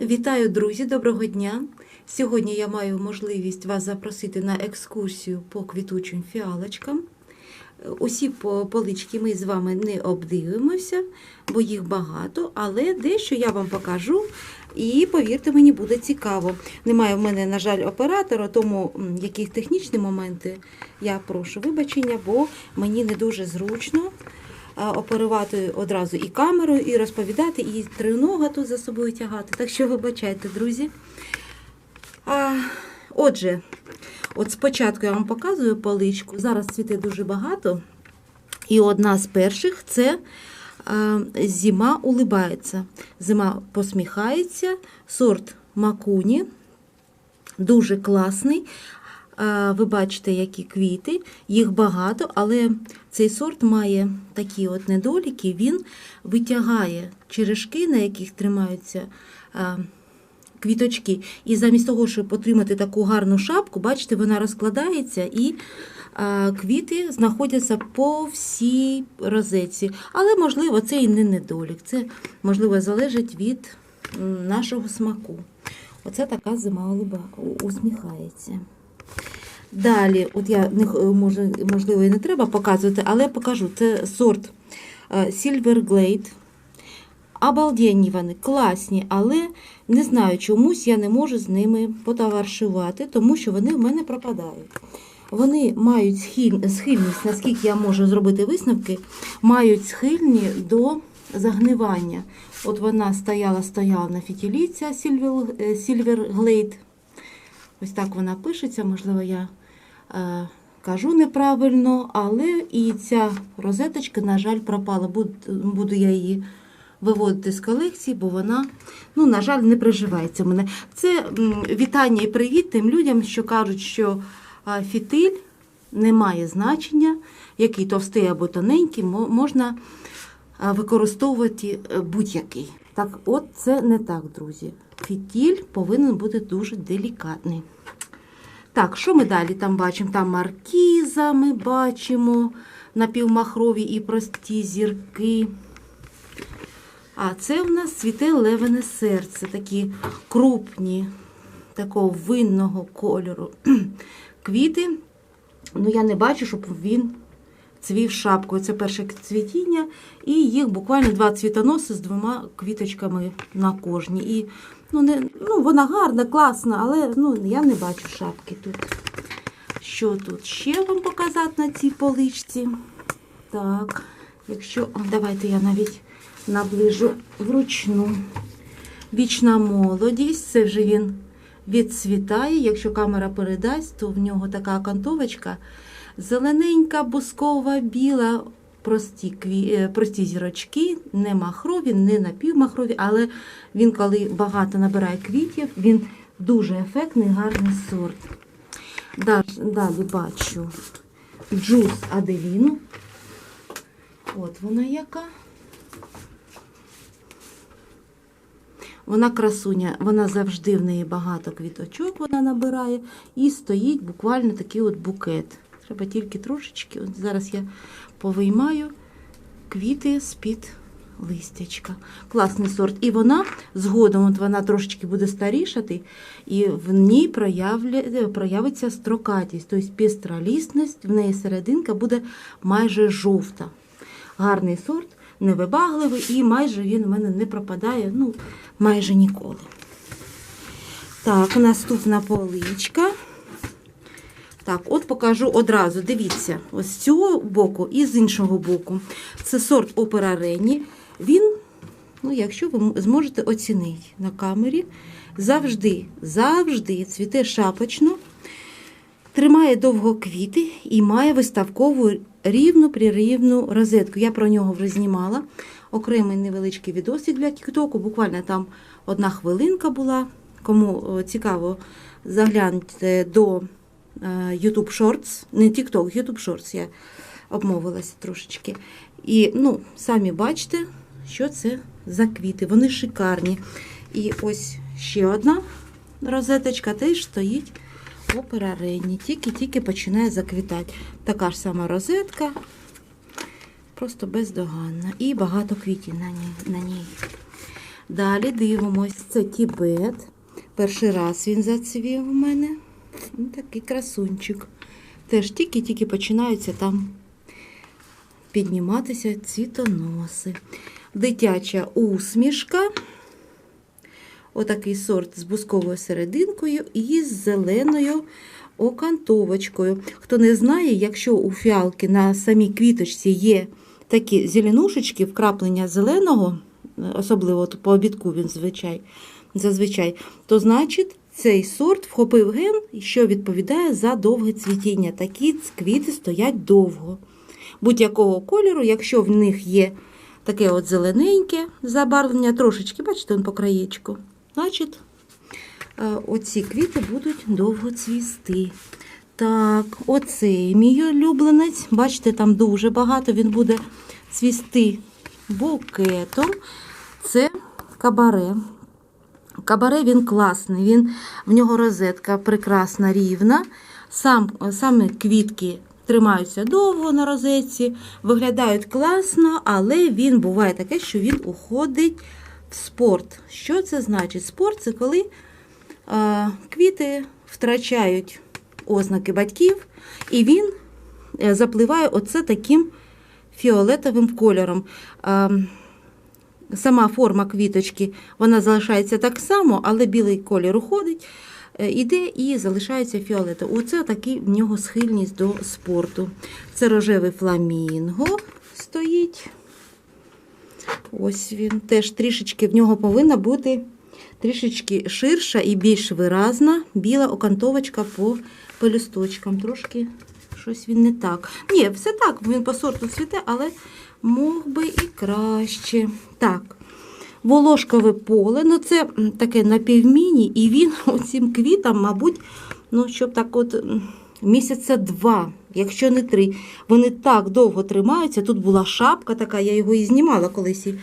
Вітаю, друзі! Доброго дня! Сьогодні я маю можливість вас запросити на екскурсію по квітучим фіалочкам. Усі полички ми з вами не обдивимося, бо їх багато, але дещо я вам покажу. І повірте мені, буде цікаво. Немає в мене, на жаль, оператора, тому якісь технічні моменти я прошу вибачення, бо мені не дуже зручно оперувати одразу і камерою, і розповідати, і тринога тут за собою тягати. Так що вибачайте, друзі. А, отже, от спочатку я вам показую поличку. Зараз цвіте дуже багато. І одна з перших це зима улибається. Зима посміхається, сорт Макуні. Дуже класний. Ви бачите, які квіти, їх багато, але цей сорт має такі от недоліки. Він витягає черешки, на яких тримаються квіточки. І замість того, щоб отримати таку гарну шапку, бачите, вона розкладається і квіти знаходяться по всій розетці. Але, можливо, це і не недолік. Це, можливо, залежить від нашого смаку. Оце така зима усміхається. Далі, от я не може, можливо, і не треба показувати, але покажу. Це сорт е, Silver Glade. Обалденні вони, класні, але не знаю, чомусь я не можу з ними потоваришувати, тому що вони в мене пропадають. Вони мають схиль- схильність, наскільки я можу зробити висновки, мають схильні до загнивання. От вона стояла, стояла на фітілі, ця Silver, е, Glade. Ось так вона пишеться, можливо, я е, кажу неправильно, але і ця розеточка, на жаль, пропала. Буду, буду я її виводити з колекції, бо вона, ну, на жаль, не приживається в мене. Це вітання і привіт тим людям, що кажуть, що фітиль не має значення, який товстий або тоненький, можна використовувати е, будь-який. Так, от це не так, друзі. Фітіль повинен бути дуже делікатний. Так, що ми далі там бачимо? Там маркіза ми бачимо, напівмахрові і прості зірки. А це в нас цвіте левене серце, такі крупні, такого винного кольору квіти. Ну, я не бачу, щоб він цвів шапкою. Це перше цвітіння, і їх буквально два цвітоноси з двома квіточками на кожній. І ну, не, ну, вона гарна, класна, але ну, я не бачу шапки тут. Що тут ще вам показати на цій поличці? Так, якщо. Давайте я навіть наближу вручну. Вічна молодість, це вже він відцвітає. Якщо камера передасть, то в нього така окантовочка зелененька, бускова, біла, прості, кві... е, прості зірочки, не махрові, не напівмахрові, але він, коли багато набирає квітів, він дуже ефектний, гарний сорт. Далі, бачу джус Аделіну. От вона яка. Вона красуня, вона завжди в неї багато квіточок вона набирає і стоїть буквально такий от букет. Треба тільки трошечки. От зараз я повиймаю квіти з-під листячка. Класний сорт. І вона згодом от вона трошечки буде старішати, і в ній проявля, проявиться строкатість, тобто пестролісність, в неї серединка буде майже жовта. Гарний сорт, невибагливий, і майже він у мене не пропадає, ну, майже ніколи. Так, наступна поличка. Так, от покажу одразу. Дивіться, ось з цього боку і з іншого боку. Це сорт Опера Рені. Він, ну, якщо ви зможете оцінити на камері, завжди, завжди цвіте шапочно, тримає довго квіти і має виставкову рівну прирівну розетку. Я про нього вже знімала. Окремий невеличкий відосик для Тіктоку. Буквально там одна хвилинка була. Кому е, цікаво, загляньте до YouTube Shorts, не TikTok, YouTube Shorts, я обмовилася трошечки. І ну, самі бачите, що це за квіти. Вони шикарні. І ось ще одна розеточка теж стоїть опера Ренні. Тільки-тільки починає заквітати. Така ж сама розетка, просто бездоганна. І багато квітів на ній. На ній. Далі дивимось. Це Тібет. Перший раз він зацвів у мене. Ось Такий красунчик. Теж тільки-тільки починаються там підніматися цвітоноси. Дитяча усмішка. Отакий сорт з бусковою серединкою і з зеленою окантовочкою. Хто не знає, якщо у фіалки на самій квіточці є такі зеленушечки, вкраплення зеленого, особливо по обідку він звичай, зазвичай, то значить цей сорт вхопив ген, що відповідає за довге цвітіння. Такі квіти стоять довго. Будь-якого кольору, якщо в них є таке от зелененьке забарвлення, трошечки, бачите, он по краєчку, значить е, оці квіти будуть довго цвісти. Так, оцей мій улюбленець. Бачите, там дуже багато. Він буде цвісти букетом. Це кабаре. Кабаре він класний, він, в нього розетка прекрасна, рівна. Сам, саме квітки тримаються довго на розетці, виглядають класно, але він буває таке, що він уходить в спорт. Що це значить? Спорт це коли е, квіти втрачають ознаки батьків, і він е, запливає оце таким фіолетовим кольором. Е, Сама форма квіточки вона залишається так само, але білий колір уходить, е, іде і залишається фіолетовий. Оце такий в нього схильність до спорту. Це рожевий фламінго стоїть. Ось він теж трішечки в нього повинна бути трішечки ширша і більш виразна біла окантовочка по пелюсточкам. Трошки щось він не так. Ні, все так, він по сорту цвіте, але мог би і краще. Так, волошкове поле, ну це таке напівміні, і він оцим квітам, мабуть, ну, щоб так от місяця два, якщо не три. Вони так довго тримаються. Тут була шапка така, я його і знімала колись. І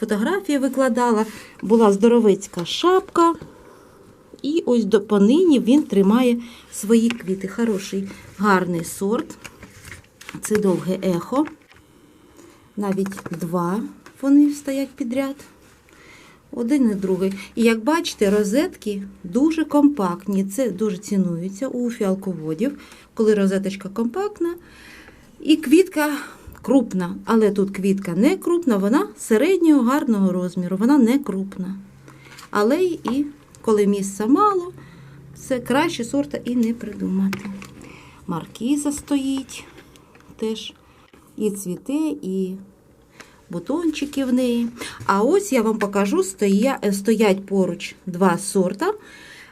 фотографії викладала. Була здоровецька шапка. І ось до понині він тримає свої квіти. Хороший, гарний сорт. Це довге ехо. Навіть два вони стоять підряд. Один і другий. І як бачите, розетки дуже компактні. Це дуже цінується у фіалководів, коли розеточка компактна. І квітка крупна. Але тут квітка не крупна, вона середнього гарного розміру, вона не крупна. Але і коли місця мало, це краще сорта і не придумати. Маркіза стоїть теж і цвіте, і бутончики в неї. А ось я вам покажу, стоять поруч два сорта,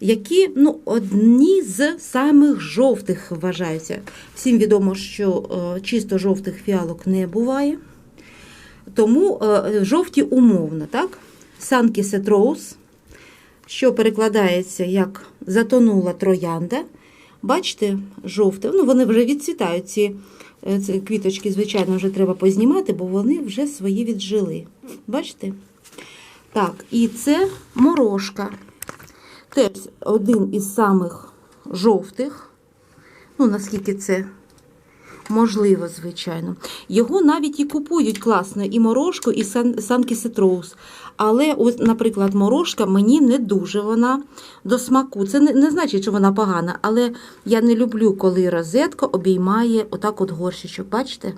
які ну, одні з самих жовтих вважаються. Всім відомо, що е, чисто жовтих фіалок не буває. Тому е, жовті умовно, так? Sunky Rose, що перекладається як затонула троянда. Бачите, жовте, ну вони вже відцвітають ці квіточки, звичайно, вже треба познімати, бо вони вже свої віджили. Бачите? Так, і це морошка. Теж один із самих жовтих. Ну, наскільки це можливо, звичайно. Його навіть і купують класно, і морошку, і сан, санки ситроус. Але, ось, наприклад, морошка мені не дуже вона до смаку. Це не, не значить, що вона погана, але я не люблю, коли розетка обіймає отак от горщичок. Бачите?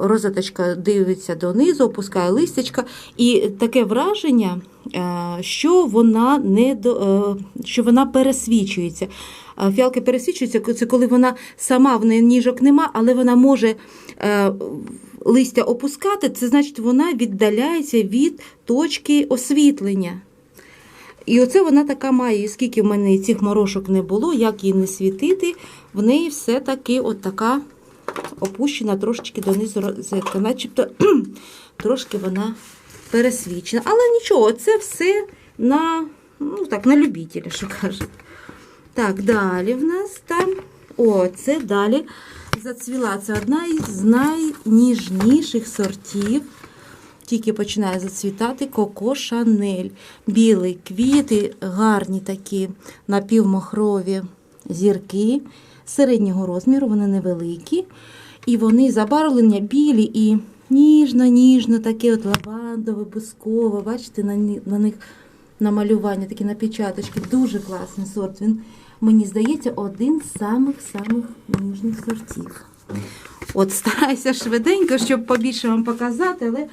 Розеточка дивиться донизу, опускає листячка, і таке враження, е, що вона не е, що вона пересвічується. Фіалки пересвічуються, це коли вона сама в неї ніжок нема, але вона може е, листя опускати, це значить, вона віддаляється від точки освітлення. І оце вона така має, і скільки в мене цих морошок не було, як її не світити, в неї все-таки от така опущена трошечки донизу розетка, начебто трошки вона пересвічена. Але нічого, це все на ну так, на любителя, що кажуть. Так, далі в нас там. О, це далі зацвіла. Це одна із найніжніших сортів. Тільки починає зацвітати Коко Шанель. Білі квіти, гарні такі напівмахрові зірки середнього розміру, вони невеликі. І вони забарвлення білі і Ніжно, ніжно, таке от лавандове, бускове. Бачите, на них намалювання, такі напечаточки. Дуже класний сорт. Він, мені здається, один з самих-самих ніжних сортів. От стараюся швиденько, щоб побільше вам показати, але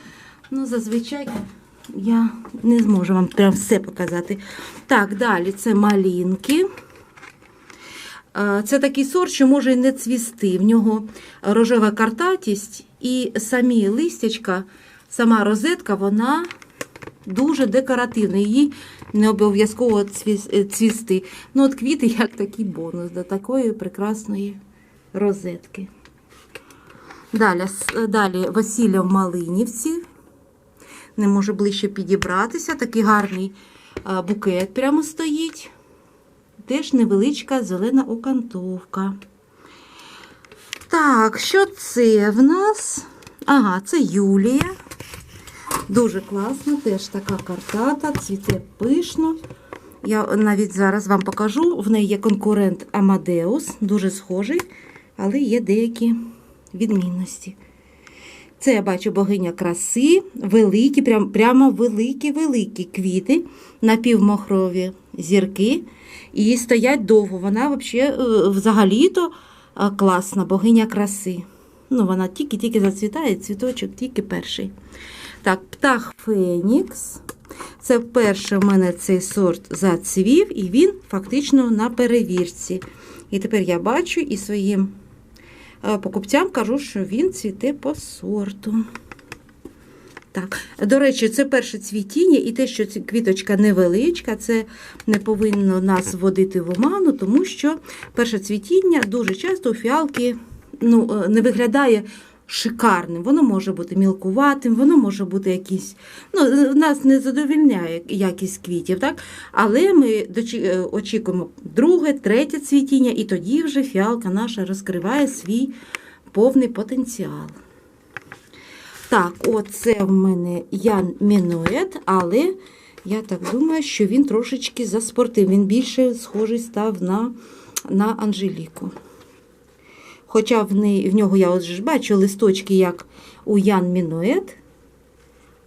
ну, зазвичай я не зможу вам прям все показати. Так, далі це малінки. Це такий сорт, що може і не цвісти. В нього рожева картатість і самі листячка, сама розетка, вона дуже декоративна. Її не обов'язково е, цвісти. Ну, от квіти як такий бонус до такої прекрасної розетки. Далі, с- далі весілля в Малинівці. Не можу ближче підібратися. Такий гарний букет прямо стоїть. Теж невеличка зелена окантовка. Так, що це в нас? Ага, це Юлія. Дуже класно, теж така картата, цвіте пишно. Я навіть зараз вам покажу. В неї є конкурент Амадеус, дуже схожий, але є деякі відмінності. Це я бачу богиня краси, великі, прям, прямо великі-великі квіти, напівмахрові зірки. І стоять довго. Вона е, взагалі-то е, класна богиня краси. Ну, вона тільки-тільки зацвітає, цвіточок тільки перший. Так, птах Фенікс. Це вперше в мене цей сорт зацвів, і він фактично на перевірці. І тепер я бачу і своїм е, покупцям кажу, що він цвіте по сорту. Так, до речі, це перше цвітіння, і те, що ці- квіточка невеличка, це не повинно нас вводити в оману, тому що перше цвітіння дуже часто у фіалки ну, е, не виглядає шикарним. Воно може бути мілкуватим, воно може бути якийсь. Ну, е, нас не задовільняє якість квітів, так? але ми е, очікуємо друге, третє цвітіння, і тоді вже фіалка наша розкриває свій повний потенціал. Так, оце в мене Ян Мінует, але я так думаю, що він трошечки заспортив. Він більше схожий став на, на Анжеліку. Хоча в, неї, в нього я ж бачу листочки, як у Ян Мінует,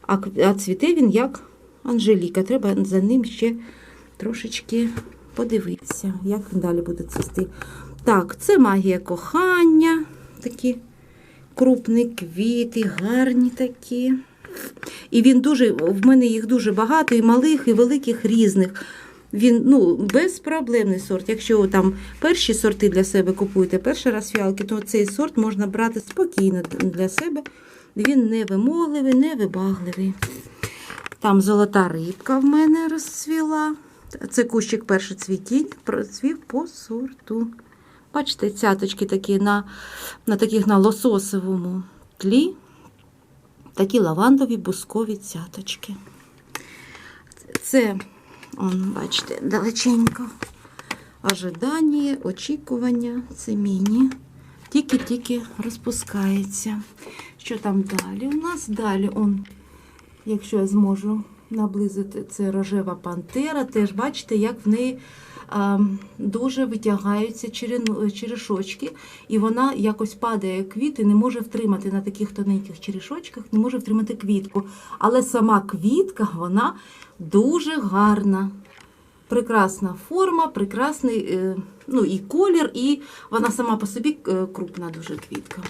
а, а цвіте він як Анжеліка. Треба за ним ще трошечки подивитися, як він далі буде цвісти. Так, це магія кохання. Такі крупні квіти, гарні такі. І він дуже, в мене їх дуже багато, і малих, і великих різних. Він ну, безпроблемний сорт. Якщо там перші сорти для себе купуєте, перший раз фіалки, то цей сорт можна брати спокійно для себе. Він не вимогливий, не вибагливий. Там золота рибка в мене розцвіла. Це кущик перший цвітінь, процвів по сорту. Бачите, цяточки такі на, на таких на лососовому тлі. Такі лавандові бускові цяточки. Це, он, бачите, далеченько. Ожидання, очікування, це міні. Тільки-тільки розпускається. Що там далі? У нас далі, он, якщо я зможу наблизити, це рожева пантера. Теж бачите, як в неї а, дуже витягаються черешочки, і вона якось падає квіти, не може втримати на таких тоненьких черешочках, не може втримати квітку. Але сама квітка, вона дуже гарна. Прекрасна форма, прекрасний е, ну, і колір, і вона сама по собі е, крупна дуже квітка.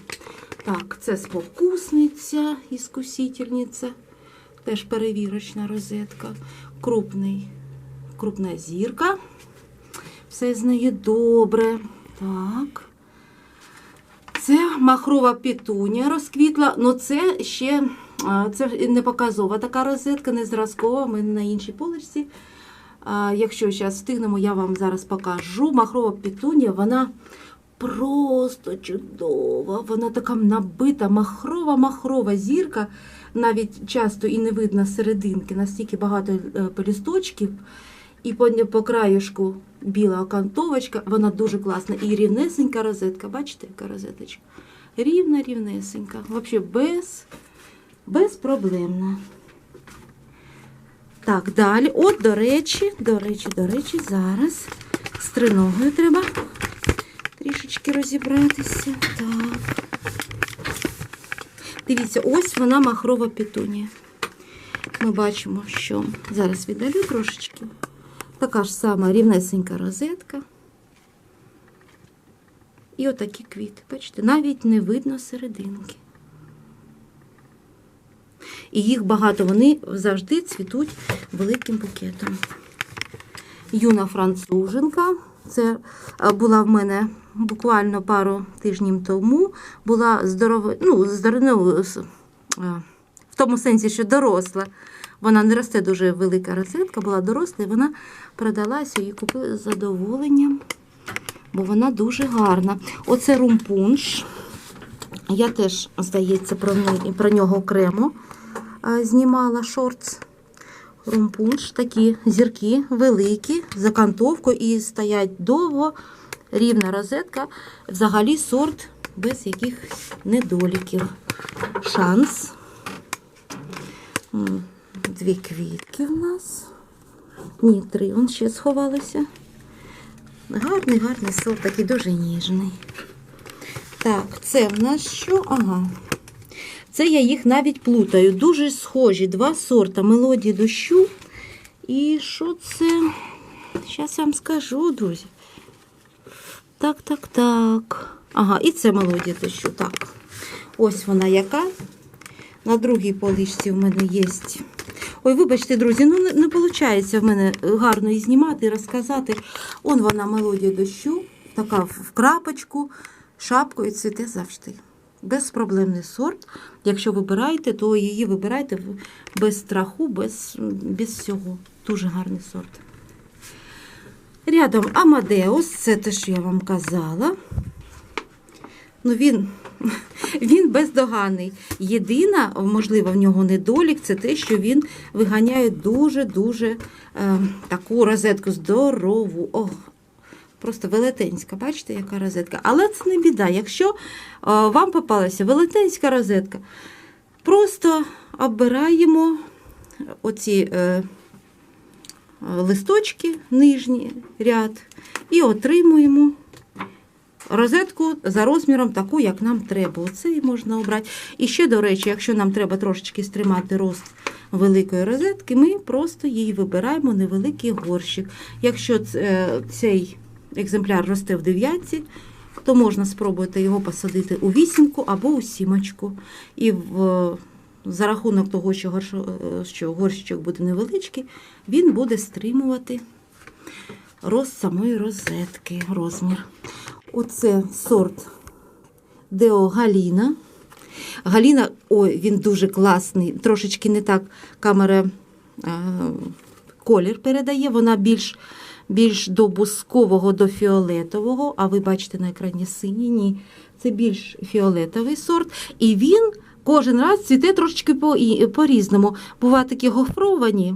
Так, це спокусниця, іскусительниця, теж перевірочна розетка. Крупний, крупна зірка. Все з неї добре. Так. Це махрова петунія розквітла. Ну це ще це не показова така розетка, не зразкова. Ми на іншій поличці. Якщо зараз встигнемо, я вам зараз покажу. Махрова петунія, вона просто чудова. Вона така набита, махрова, махрова зірка. Навіть часто і не видно серединки, настільки багато е, пелюсточків. І по, по краюшку біла окантовочка, вона дуже класна. І рівнесенька розетка. Бачите, яка розеточка? Рівна, рівнесенька. Взагалі без, безпроблемна. Так, далі. От, до речі, до речі, до речі, зараз з триногою треба трішечки розібратися. Так. Дивіться, ось вона махрова петунія. Ми бачимо, що зараз віддалю трошечки. Така ж сама рівнесенька розетка. І отакі квіти. Бачите, навіть не видно серединки. І їх багато, вони завжди цвітуть великим букетом. Юна француженка. Це е, була в мене буквально пару тижнів тому. Була здорова, ну, здоров- ну, е, в тому сенсі, що доросла. Вона не росте дуже велика розетка, була доросла, і вона продалася і купили з задоволенням, бо вона дуже гарна. Оце румпунш. Я теж, здається, про, про нього окремо е, знімала шортс. Румпунш, такі зірки великі, з закантовкою і стоять довго, рівна розетка. Взагалі сорт без якихось недоліків. Шанс. Дві квітки в нас. Ні, три, он ще сховалися. Гарний, гарний сорт, такий дуже ніжний. Так, це в нас що? Ага. Це я їх навіть плутаю. Дуже схожі два сорта мелодії дощу. І що це? Зараз я вам скажу, друзі. Так, так, так. Ага, і це мелодія дощу. Так. Ось вона яка. На другій поличці в мене є. Ой, вибачте, друзі, ну не, виходить в мене гарно її знімати і розказати. Он вона мелодія дощу, така в крапочку, шапкою цвіте завжди. Безпроблемний сорт. Якщо вибираєте, то її вибирайте без страху, без, без всього. Дуже гарний сорт. Рядом Амадеус, це те, що я вам казала. Ну, він, він бездоганний. Єдина, можливо, в нього недолік, це те, що він виганяє дуже-дуже е, таку розетку здорову. Ох, просто велетенська. Бачите, яка розетка? Але це не біда. Якщо е, вам попалася велетенська розетка, просто обираємо оці. Е, листочки, нижній ряд, і отримуємо розетку за розміром таку, як нам треба. Оце можна обрати. І ще, до речі, якщо нам треба трошечки стримати рост великої розетки, ми просто її вибираємо невеликий горщик. Якщо ц- цей екземпляр росте в дев'ятці, то можна спробувати його посадити у вісімку або у сімочку. І в, за рахунок того, що, горшо, е, що горщичок буде невеличкий, він буде стримувати рост самої розетки, розмір. Оце сорт Део Галіна. Ой, він дуже класний. Трошечки не так камера а, колір передає, вона більш, більш до бускового, до фіолетового, а ви бачите на екрані синій. Ні, це більш фіолетовий сорт. І він кожен раз цвіте трошечки по-різному. Бувають такі гофровані.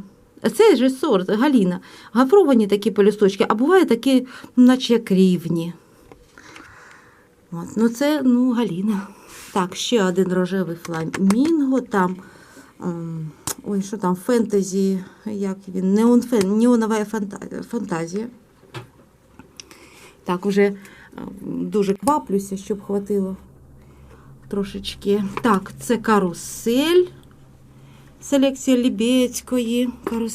Цей же сорт Галіна. Гофровані такі полісточки, а буває такі, наче як рівні. От, ну це ну, Галіна. Так, ще один рожевий фламінго. Там, ой, що там, фентезі, як він, неон, неонова фантазія. Так, уже ем, дуже кваплюся, щоб хватило трошечки. Так, це карусель. Селекція Лібецької карусель.